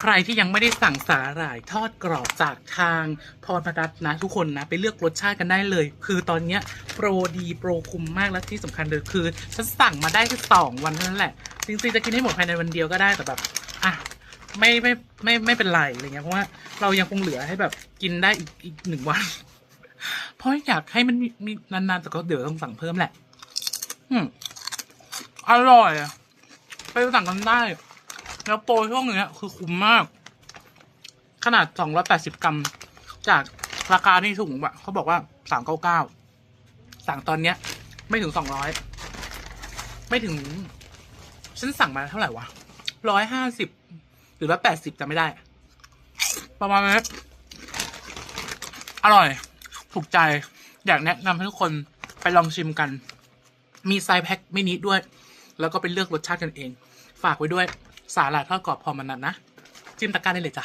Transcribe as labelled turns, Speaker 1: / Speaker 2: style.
Speaker 1: ใครที่ยังไม่ได้สั่งสาหร่ายทอดกรอบจากทางพรพรัตน์นะทุกคนนะ ไปเลือกรสชาติกันได้เลย คือตอนเนี้ยโปรดีโปรคุ้มมากและที่สำคัญเลยคือ ฉันสั่งมาได้แค่สองวันเท่านั้นแหละ จริงๆจะกินให้หมดภายในวันเดียวก็ได้แต่แบบอะไม่ไม่ไม่ไม่เป็นไรอะไรเงี้ยเพราะว่าเรายังคงเหลือให้แบบกินได้อีกอีกหนึ่งวัน เพราะอยากให้มันมีนานๆแต่ก็เดี๋ยวต้องสั่งเพิ่มแหละ อืมอร่อยอะไปสั่งกันได้ แล้วโปรช่วงเนี้ยคือคุ้มมาก ขนาด280กรัม จากราคาที่สูงอะเขาบอกว่า399สั่งตอนเนี้ย ไม่ถึง200ไม่ถึง ฉันสั่งมาเท่าไหร่วะ150หรือว่า80จำไม่ได้ ประมาณนี้อร่อย ถูกใจ อยากแนะนำให้ทุกคนไปลองชิมกัน มีไซส์แพ็คไมินิดด้วย แล้วก็ไปเลือกรสชาติกันเอง ฝากไว้ด้วย สาหร่ายทอดกรอบพอมันนัดนะ จิ้มตะกร้าได้เลยจ้ะ